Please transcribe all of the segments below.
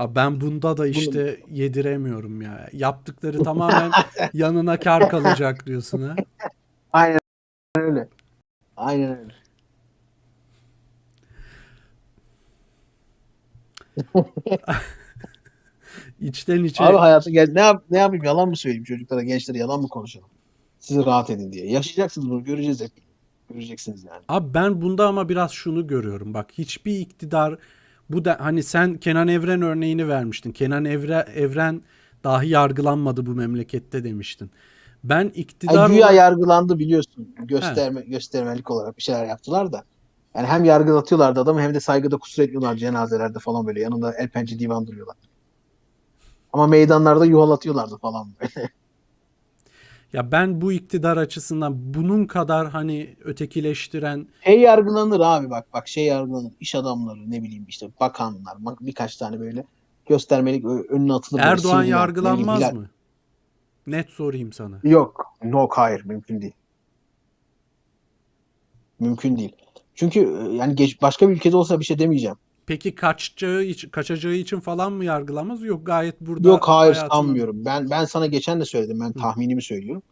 Abi ben bunda da işte yediremiyorum ya. Yaptıkları tamamen yanına kar kalacak diyorsun ha. Aynen öyle. Aynen öyle. İçten içe Abi hayatı gel ne yap ne yapayım yalan mı söyleyeyim çocuklara gençlere yalan mı konuşalım? Siz rahat edin diye. Yaşayacaksınız bunu göreceğiz hep. Göreceksiniz yani. Abi ben bunda ama biraz şunu görüyorum. Bak hiçbir iktidar bu da hani sen Kenan Evren örneğini vermiştin. Kenan Evre, Evren dahi yargılanmadı bu memlekette demiştin. Ben iktidar Ay, güya yargılandı biliyorsun. Gösterme, göstermelik olarak bir şeyler yaptılar da. Yani hem yargılatıyorlardı adamı hem de saygıda kusur etmiyorlar cenazelerde falan böyle. Yanında el pençe divan duruyorlar. Ama meydanlarda yuvalatıyorlardı falan böyle. ya ben bu iktidar açısından bunun kadar hani ötekileştiren Şey yargılanır abi bak bak şey yargılanır. İş adamları ne bileyim işte bakanlar bak birkaç tane böyle göstermelik önüne böyle Erdoğan bileyim, yargılanmaz Hilal- mı? Net sorayım sana. Yok. Yok hayır mümkün değil. Mümkün değil. Çünkü e, yani geç, başka bir ülkede olsa bir şey demeyeceğim. Peki kaçacağı için, kaçacağı için falan mı yargılamaz? Yok gayet burada Yok hayır hayatını- sanmıyorum. Ben ben sana geçen de söyledim. Ben tahminimi söylüyorum.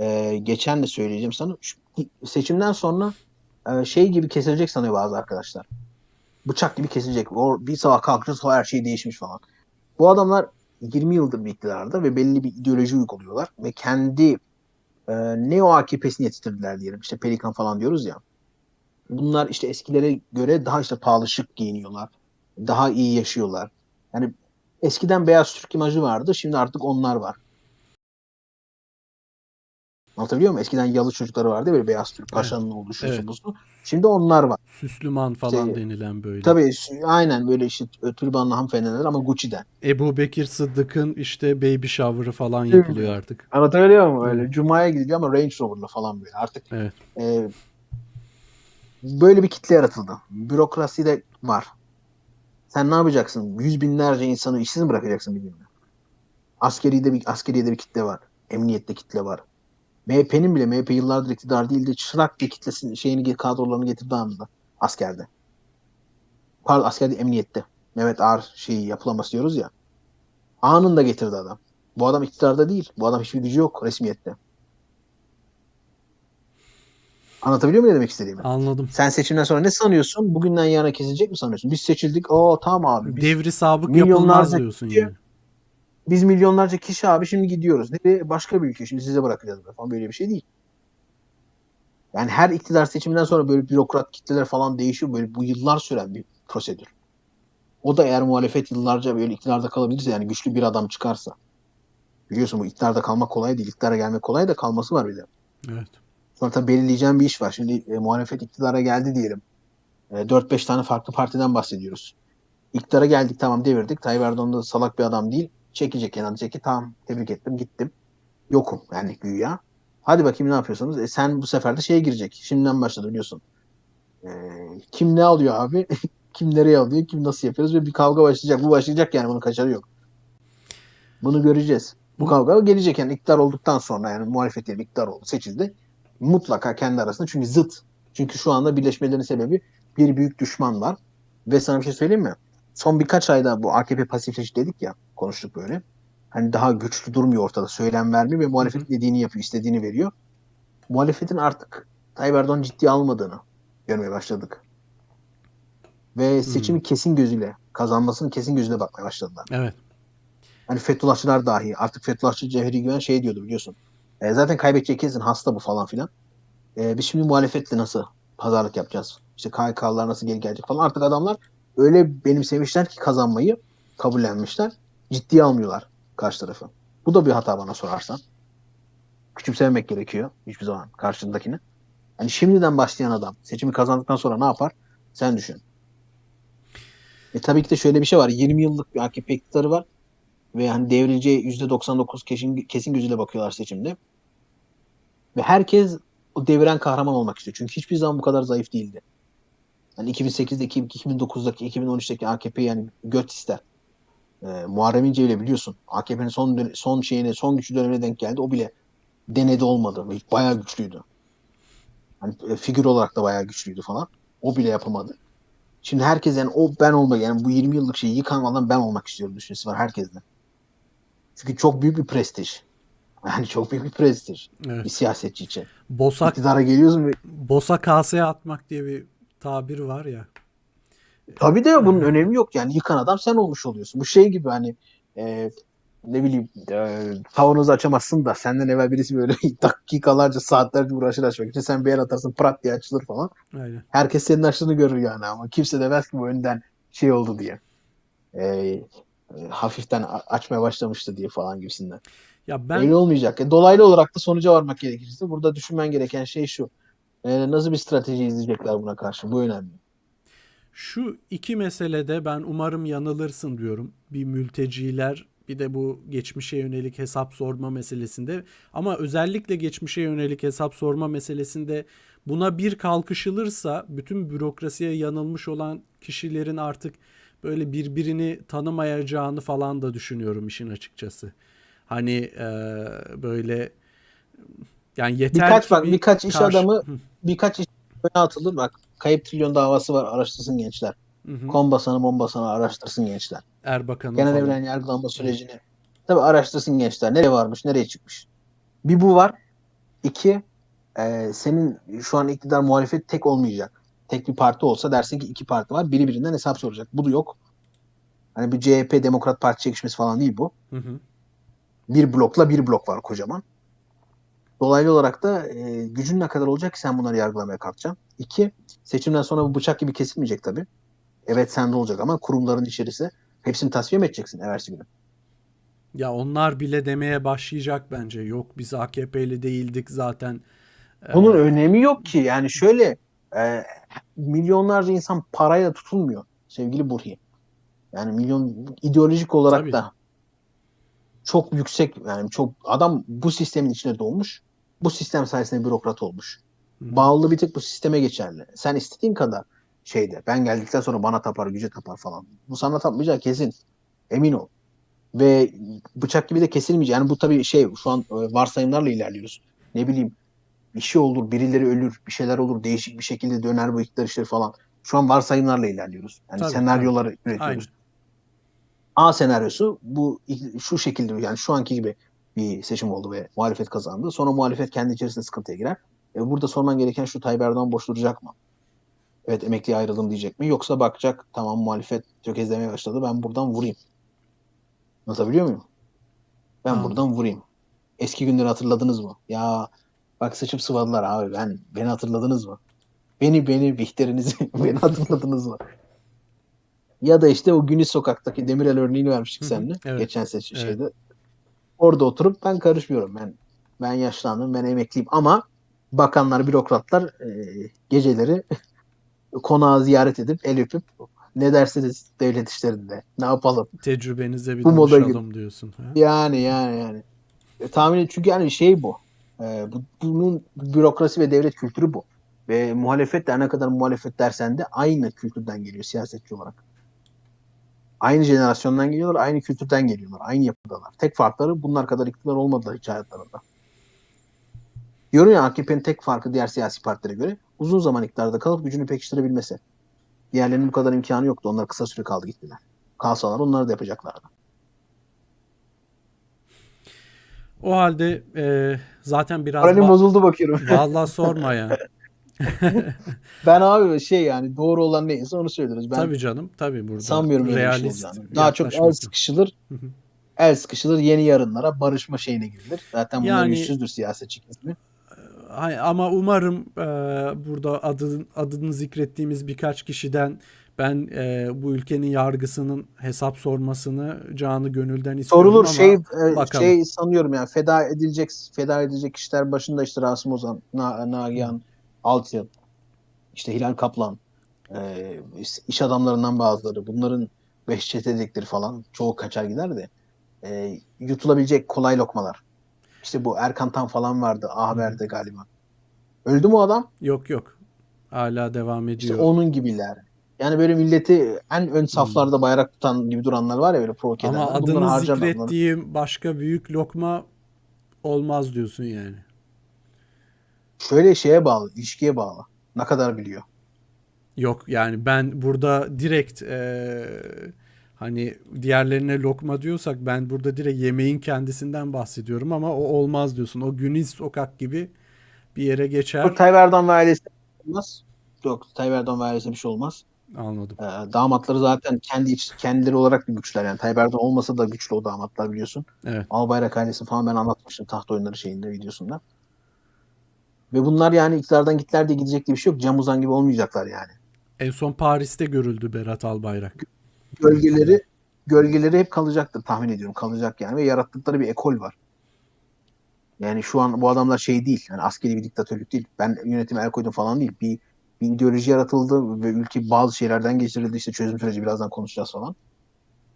Ee, geçen de söyleyeceğim sana. Şu seçimden sonra e, şey gibi kesilecek sanıyor bazı arkadaşlar. Bıçak gibi kesilecek. O bir sabah kalkacağız her şey değişmiş falan. Bu adamlar 20 yıldır bir iktidarda ve belli bir ideoloji uyguluyorlar ve kendi e, neo AKP'sini yetiştirdiler diyelim. İşte Pelikan falan diyoruz ya. Bunlar işte eskilere göre daha işte pahalı şık giyiniyorlar. Daha iyi yaşıyorlar. Yani eskiden beyaz Türk imajı vardı. Şimdi artık onlar var. Anlatabiliyor muyum? Eskiden yalı çocukları vardı ya böyle beyaz Türk paşanın Evet. şu, bu su. Şimdi onlar var. Süslüman falan Şey, denilen böyle. Tabii aynen böyle işte türbanlı hanımefendiler ama Gucci'den. Ebu Bekir Sıddık'ın işte baby shower'ı falan yapılıyor artık. Anlatabiliyor muyum? Öyle Cuma'ya gidiliyor ama Range Rover'la falan böyle. Artık Evet. e, böyle bir kitle yaratıldı. Bürokrasi de var. Sen ne yapacaksın? Yüz binlerce insanı işsiz mi bırakacaksın bir günde? Askeri de bir, askeriye de bir kitle var. Emniyette kitle var. MHP'nin bile MHP yıllardır iktidar değildi. Çırak bir kitlesini şeyini kadrolarını getirdi anında. Askerde. Pardon askerde emniyette. Mehmet Ağar şeyi yapılaması diyoruz ya. Anında getirdi adam. Bu adam iktidarda değil. Bu adam hiçbir gücü yok resmiyette. Anlatabiliyor muyum ne demek istediğimi? Anladım. Sen seçimden sonra ne sanıyorsun? Bugünden yarına kesilecek mi sanıyorsun? Biz seçildik. Oo tamam abi. Biz, Devri sabık yapılmaz diyorsun kişi- yani. biz milyonlarca kişi abi şimdi gidiyoruz. Nereye? Başka bir ülke. Şimdi size bırakacağız falan. Böyle bir şey değil. Yani her iktidar seçiminden sonra böyle bürokrat kitleler falan değişiyor. Böyle bu yıllar süren bir prosedür. O da eğer muhalefet yıllarca böyle iktidarda kalabilirse yani güçlü bir adam çıkarsa. Biliyorsun bu iktidarda kalmak kolay değil. İktidara gelmek kolay da kalması var bir de. Evet. Sonra tabii belirleyeceğim bir iş var. Şimdi e, muhalefet iktidara geldi diyelim. E, 4-5 tane farklı partiden bahsediyoruz. İktidara geldik tamam devirdik. Tayyip Erdoğan da salak bir adam değil. Çekecek kenara diyecek ki tamam tebrik ettim gittim. Yokum yani güya. Hadi bakayım ne yapıyorsunuz? E, sen bu sefer de şeye girecek. Şimdiden başladı biliyorsun. E, kim ne alıyor abi? kim nereye alıyor? Kim nasıl yapıyoruz? Ve bir kavga başlayacak. Bu başlayacak yani bunun kaçarı yok. Bunu göreceğiz. Bu kavga gelecek yani iktidar olduktan sonra yani muhalefet iktidar oldu seçildi mutlaka kendi arasında çünkü zıt. Çünkü şu anda birleşmelerinin sebebi bir büyük düşman var. Ve sana bir şey söyleyeyim mi? Son birkaç ayda bu AKP pasifleşti dedik ya konuştuk böyle. Hani daha güçlü durmuyor ortada. Söylem vermiyor ve muhalefet dediğini yapıyor, istediğini veriyor. Muhalefetin artık Tayyip Erdoğan ciddiye almadığını görmeye başladık. Ve seçimi kesin gözüyle, kazanmasını kesin gözüyle bakmaya başladılar. Evet. Hani Fethullahçılar dahi artık Fethullahçı Cevheri Güven şey diyordu biliyorsun. E, zaten kaybedecek kesin hasta bu falan filan. E, biz şimdi muhalefetle nasıl pazarlık yapacağız? İşte KHK'lar nasıl geri gelecek falan. Artık adamlar öyle benimsemişler ki kazanmayı kabullenmişler. Ciddiye almıyorlar karşı tarafı. Bu da bir hata bana sorarsan. Küçümsememek gerekiyor hiçbir zaman karşındakini. Yani şimdiden başlayan adam seçimi kazandıktan sonra ne yapar? Sen düşün. E tabii ki de şöyle bir şey var. 20 yıllık bir AKP iktidarı var ve hani devrileceği %99 kesin, kesin gözüyle bakıyorlar seçimde. Ve herkes o deviren kahraman olmak istiyor. Çünkü hiçbir zaman bu kadar zayıf değildi. Yani 2008'deki, 2009'daki, 2013'teki AKP yani göt ister. Ee, Muharrem İnce bile biliyorsun. AKP'nin son son şeyine, son güçlü dönemine denk geldi. O bile denedi olmadı. Bayağı güçlüydü. Hani e, figür olarak da bayağı güçlüydü falan. O bile yapamadı. Şimdi herkes yani o ben olmak yani bu 20 yıllık şeyi yıkan ben olmak istiyorum düşüncesi var herkeste. Çünkü çok büyük bir prestij. Yani çok büyük bir prestij Evet. bir siyasetçi için. Bosak İktidara geliyorsun ve bosa kaseye atmak diye bir tabir var ya. tabii de bunun önemi yok yani yıkan adam sen olmuş oluyorsun. Bu şey gibi hani e, ne bileyim e, kavanozu açamazsın da senden evvel birisi böyle dakikalarca saatlerce uğraşır açmak için sen bir el atarsın prat diye açılır falan. Aynen. Herkes senin açtığını görür yani ama kimse demez ki bu önden şey oldu diye. E, e, hafiften açmaya başlamıştı diye falan gibisinden. Ya ben Öyle olmayacak. E, dolaylı olarak da sonuca varmak gerekirse burada düşünmen gereken şey şu. E, nasıl bir strateji izleyecekler buna karşı? Bu önemli. Şu iki meselede ben umarım yanılırsın diyorum. Bir mülteciler bir de bu geçmişe yönelik hesap sorma meselesinde ama özellikle geçmişe yönelik hesap sorma meselesinde buna bir kalkışılırsa bütün bürokrasiye yanılmış olan kişilerin artık böyle birbirini tanımayacağını falan da düşünüyorum işin açıkçası. Hani eee, böyle yani yeter Birkaç bak bir birkaç iş karşı- adamı birkaç iş öne atılır. Bak kayıp trilyon davası var araştırsın gençler. hı hı. Kombasanı mombasanı araştırsın gençler. Erbakan'ın Genel falan. evren yargılanma sürecini. Tabii araştırsın gençler. Nereye varmış, nereye çıkmış. Bir bu var. İki, e, senin şu an iktidar muhalefet tek olmayacak. Tek bir parti olsa dersin ki iki parti var. Biri birinden hesap soracak. Bu da yok. Hani bir CHP Demokrat Parti çekişmesi falan değil bu. Hı hı. Bir blokla bir blok var kocaman. Dolaylı olarak da e, gücün ne kadar olacak ki sen bunları yargılamaya kalkacaksın. İki, seçimden sonra bu bıçak gibi kesilmeyecek tabii. Evet sende olacak ama kurumların içerisi hepsini tasfiye mi edeceksin evvelsi günü? Ya onlar bile demeye başlayacak bence. Yok biz AKP'li değildik zaten. Ee, Bunun önemi yok ki. Yani şöyle e, milyonlarca insan parayla tutulmuyor sevgili Burhi. Yani milyon ideolojik olarak Tabii. da çok yüksek yani çok adam bu sistemin içine doğmuş. Bu sistem sayesinde bürokrat olmuş. Hı. Bağlılığı bir tek bu sisteme geçerli. Sen istediğin kadar şeyde ben geldikten sonra bana tapar, güce tapar falan. Bu sana tapmayacak kesin. Emin ol. Ve bıçak gibi de kesilmeyecek. Yani bu tabii şey şu an e, varsayımlarla ilerliyoruz. Ne bileyim bir şey olur, birileri ölür, bir şeyler olur, değişik bir şekilde döner bu iktidar işleri falan. Şu an varsayımlarla ilerliyoruz. Yani Tabii, senaryoları Aynen. üretiyoruz. A senaryosu bu şu şekilde yani şu anki gibi bir seçim oldu ve muhalefet kazandı. Sonra muhalefet kendi içerisinde sıkıntıya girer. E, burada sorman gereken şu Tayyip Erdoğan boş duracak mı? Evet emekliye ayrıldım diyecek mi? Yoksa bakacak tamam muhalefet tökezlemeye başladı ben buradan vurayım. Anlatabiliyor muyum? Ben Anladım. buradan vurayım. Eski günleri hatırladınız mı? Ya bak sıçıp sıvadılar abi ben beni hatırladınız mı? Beni beni Bihter'inizi beni hatırladınız mı? Ya da işte o Günis Sokak'taki Demirel örneğini vermiştik seninle. evet, Geçen seçim evet. şeyde. Orada oturup ben karışmıyorum. Ben ben yaşlandım, ben emekliyim ama bakanlar, bürokratlar e, geceleri konağı ziyaret edip el öpüp ne dersiniz devlet işlerinde? Ne yapalım? Tecrübenize bir Bu moda diyorsun. Ha? Yani yani yani. E, tahmin et çünkü yani şey bu. E, bu bunun bürokrasi ve devlet kültürü bu. Ve muhalefet de ne kadar muhalefet dersen de aynı kültürden geliyor siyasetçi olarak. Aynı jenerasyondan geliyorlar, aynı kültürden geliyorlar, aynı yapıdalar. Tek farkları bunlar kadar iktidar olmadılar hiç hayatlarında. Diyorum ya AKP'nin tek farkı diğer siyasi partilere göre uzun zaman iktidarda kalıp gücünü pekiştirebilmesi. Diğerlerinin bu kadar imkanı yoktu. Onlar kısa süre kaldı gittiler. Kalsalar onları da yapacaklardı. O halde e, zaten biraz Moralim ba- bozuldu bakıyorum. vallahi sorma ya. Ben abi şey yani doğru olan neyse onu söylüyoruz. Ben tabii canım tabii burada sanmıyorum şey realist olacağını. Daha çok el sıkışılır. El sıkışılır yeni yarınlara barışma şeyine girilir. Zaten bunlar Yani- yüzsüzdür siyasetçi kesimi. Hay- Ama umarım e, burada adın, adını zikrettiğimiz birkaç kişiden ben e, bu ülkenin yargısının hesap sormasını canı gönülden istiyorum Sorulur ama şey e, bakalım. şey sanıyorum yani feda edilecek feda edilecek kişiler başında işte Rasim Ozan, Na, Nagihan Altyıl, işte Hilal Kaplan, e, iş adamlarından bazıları bunların beş çetedikleri falan çoğu kaçar gider de e, yutulabilecek kolay lokmalar. İşte bu Erkan Tan falan vardı A Haber'de galiba. Öldü mü adam? yok yok hala devam İşte ediyor. onun gibiler. Yani böyle milleti en ön saflarda bayrak tutan gibi duranlar var ya böyle provoke Ama adını zikrettiğim başka büyük lokma olmaz diyorsun yani. Şöyle şeye bağlı, ilişkiye bağlı. Ne kadar biliyor. Yok yani ben burada direkt eee, hani diğerlerine lokma diyorsak ben burada direkt yemeğin kendisinden bahsediyorum ama o olmaz diyorsun. O Güniz Sokak gibi bir yere geçer. Yok Tayyip Erdoğan ve ailesi olmaz. Yok Tayyip Erdoğan ve ailesine bir şey olmaz. Anladım. Ee, damatları zaten kendi iç, kendileri olarak bir güçler yani. Tayyip Erdoğan olmasa da güçlü o damatlar biliyorsun. Evet. Albayrak ailesi falan ben anlatmıştım taht oyunları şeyinde videosunda. Ve bunlar yani iktidardan gittiler diye gidecek diye bir şey yok. Cem Uzan gibi olmayacaklar yani. En son Paris'te görüldü Berat Albayrak. Gölgeleri gölgeleri hep kalacaktır tahmin ediyorum. Kalacak yani ve yarattıkları bir ekol var. Yani şu an bu adamlar şey değil. Yani askeri bir diktatörlük değil. Ben yönetime el koydum falan değil. Bir, bir ideoloji yaratıldı ve ülke bazı şeylerden geçirildi. İşte çözüm süreci birazdan konuşacağız falan.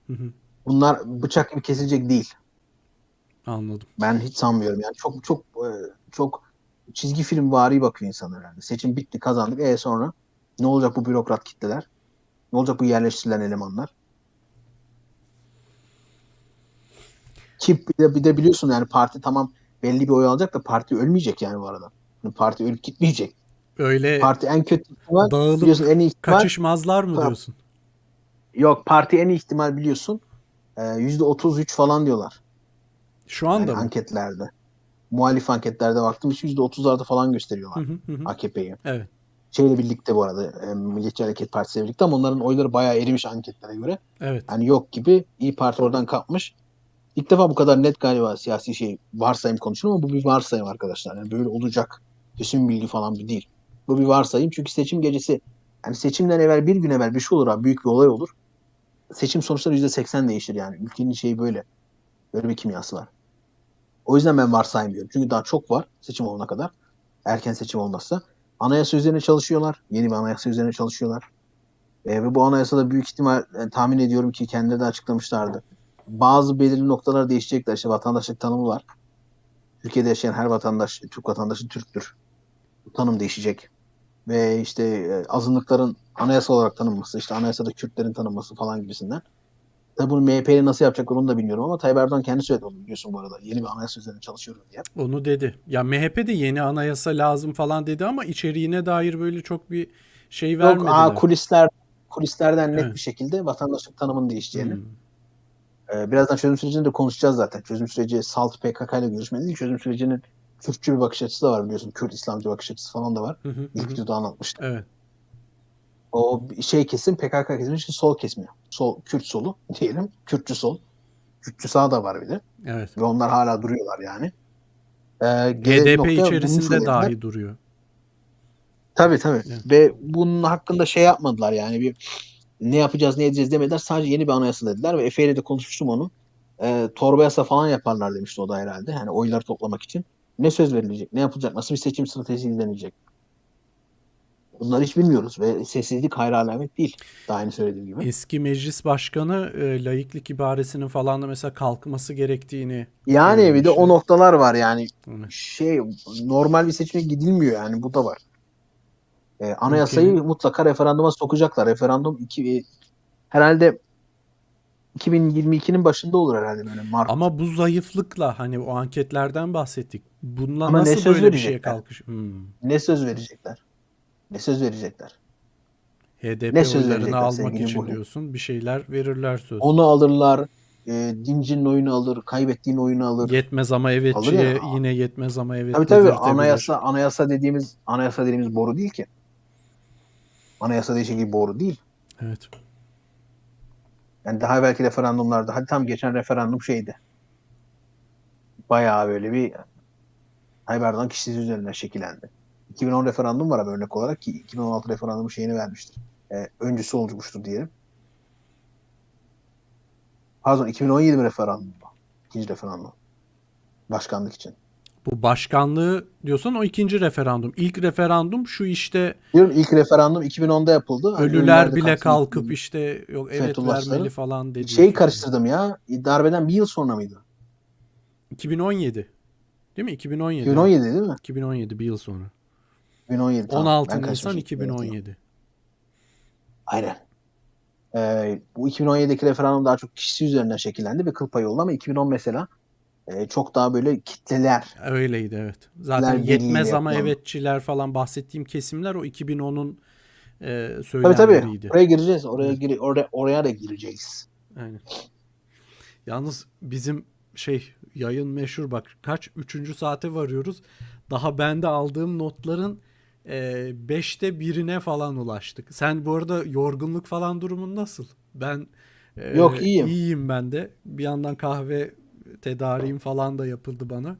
Hı hı. Bunlar bıçak gibi kesilecek değil. Anladım. Ben hiç sanmıyorum yani. Çok çok e, çok çizgi film vari bakıyor insanlar yani. Seçim bitti, kazandık. E sonra ne olacak bu bürokrat kitleler? Ne olacak bu yerleştirilen elemanlar? Ki bir de, bir de biliyorsun yani parti tamam belli bir oy alacak da parti ölmeyecek yani bu arada. Yani parti ölüp gitmeyecek. Öyle Parti en kötü ihtimal dağılıp biliyorsun en iyi ihtimal kaçışmazlar mı diyorsun? yok parti en iyi ihtimal biliyorsun e, yüzde 33 falan diyorlar. Şu anda Yani mı? anketlerde. Muhalif anketlerde baktım hiç %30'larda falan gösteriyorlar. AKP'yi. Evet. şeyle birlikte bu arada e, Milliyetçi Hareket Partisi ile birlikte ama onların oyları bayağı erimiş anketlere göre. Evet. Yani yok gibi İyi Parti oradan kapmış. İlk defa bu kadar net galiba siyasi şey varsayım konuşuyor ama bu bir varsayım arkadaşlar. Yani böyle olacak kesin bilgi falan bir değil. Bu bir varsayım çünkü seçim gecesi yani seçimden evvel bir gün evvel bir şey olur abi büyük bir olay olur. Seçim sonuçları %80 değişir yani. Ülkenin şeyi böyle. Böyle bir kimyası var. O yüzden ben varsaymıyorum. Çünkü daha çok var seçim olana kadar. Erken seçim olmazsa. Anayasa üzerine çalışıyorlar. Yeni bir anayasa üzerine çalışıyorlar. E, ve bu anayasada büyük ihtimal e, tahmin ediyorum ki kendileri de açıklamışlardı. Bazı belirli noktalar değişecekler. İşte vatandaşlık tanımı var. Türkiye'de yaşayan her vatandaş, Türk vatandaşı Türktür. Bu tanım değişecek. Ve işte e, azınlıkların anayasa olarak tanınması, işte anayasada Kürtlerin tanınması falan gibisinden. Tabii bunu MHP'yle nasıl yapacaklar onu da bilmiyorum ama Tayyip Erdoğan kendi söyledi onu biliyorsun bu arada. Yeni bir anayasa üzerine çalışıyoruz diye. Onu dedi. Ya MHP de yeni anayasa lazım falan dedi ama içeriğine dair böyle çok bir şey Yok vermediler. aa, kulisler kulislerden net Evet. bir şekilde vatandaşlık tanımının değişeceğini. Hmm. Ee, birazdan çözüm sürecini de konuşacağız zaten. Çözüm süreci SALT PKK ile görüşme değil. Çözüm sürecinin Kürtçü bir bakış açısı da var biliyorsun. Kürt İslamcı bakış açısı falan da var. Hı hı İlk videoda anlatmıştım. Evet. O şey kesim PKK kesimi için sol kesimi. Sol, Kürt solu diyelim. Kürtçü sol. Kürtçü sağ da var bir de. Evet. Ve onlar hala duruyorlar yani. Ee, bunu içerisinde dahi duruyor. Tabii tabii. Evet. Ve bunun hakkında şey yapmadılar yani bir ne yapacağız ne edeceğiz demediler. Sadece yeni bir anayasa dediler ve Efe ile de konuşmuştum onu. Ee, torba yasa falan yaparlar demişti o da herhalde. Yani oyları toplamak için. Ne söz verilecek? Ne yapılacak? Nasıl bir seçim stratejisi izlenecek? Bunları hiç bilmiyoruz ve sessizlik hayra alamet değil. Daha önce söylediğim gibi. Eski meclis başkanı e, laiklik ibaresinin falan da mesela kalkması gerektiğini Yani bir de o noktalar var yani. Evet. Şey normal bir seçime gidilmiyor yani bu da var. Ee, anayasayı Ülkenin- mutlaka referanduma sokacaklar. Referandum iki, herhalde 2022'nin başında olur herhalde böyle Mart. Ama bu zayıflıkla hani o anketlerden bahsettik. Bununla Ama nasıl böyle bir şeye verecekler? kalkış? Hmm. Ne söz verecekler? Ne söz verecekler? HDP Ne söz oylarını almak için Burhan? diyorsun. Bir şeyler verirler söz. Onu alırlar. E, dincinin oyunu alır. Kaybettiğin oyunu alır. Yetmez ama evetçiye ya. yine yetmez ama evet tabii tabii anayasa anayasa dediğimiz anayasa dediğimiz boru değil ki. Anayasa dediği gibi boru değil. Evet. Yani daha belki referandumlarda hadi tam geçen referandum şeydi. Bayağı böyle bir Tayyip Erdoğan kişisi üzerinden şekillendi. 2010 referandum var ama örnek olarak ki 2016 referandumu şeyini vermiştir. Ee, öncüsü olmuştur diyelim. Pardon 2017 mi referandum bu? İkinci referandum. Başkanlık için. Bu başkanlığı diyorsan o ikinci referandum. İlk referandum şu işte Diyorum ilk referandum 2010'da yapıldı. Hani ölüler bile kalkıp işte yok evet vermeli falan dedi. Şeyi karıştırdım ya. Darbeden bir yıl sonra mıydı? 2017. Değil mi? 2017. 2017 değil mi? 2017 bir yıl sonra. 2017 tamam. 16 Ben Nisan karıştırmışım. 2017. Aynen. Ee, bu 2017'deki referandum daha çok kişisi üzerinden şekillendi ve kıl payı oldu ama 2010 mesela e, çok daha böyle kitleler. Öyleydi evet. Zaten yetmez ama yapılan- evetçiler falan bahsettiğim kesimler o 2010'un e, Tabii söylemleriydi. tabii. Oraya gireceğiz. Oraya gir oraya, oraya da gireceğiz. Aynen. Yalnız bizim şey yayın meşhur bak kaç üçüncü saate varıyoruz. Daha ben de aldığım notların e, beşte birine falan ulaştık. Sen bu arada yorgunluk falan durumun nasıl? Ben e, Yok, iyiyim. iyiyim ben de. Bir yandan kahve tedariğim falan da yapıldı bana.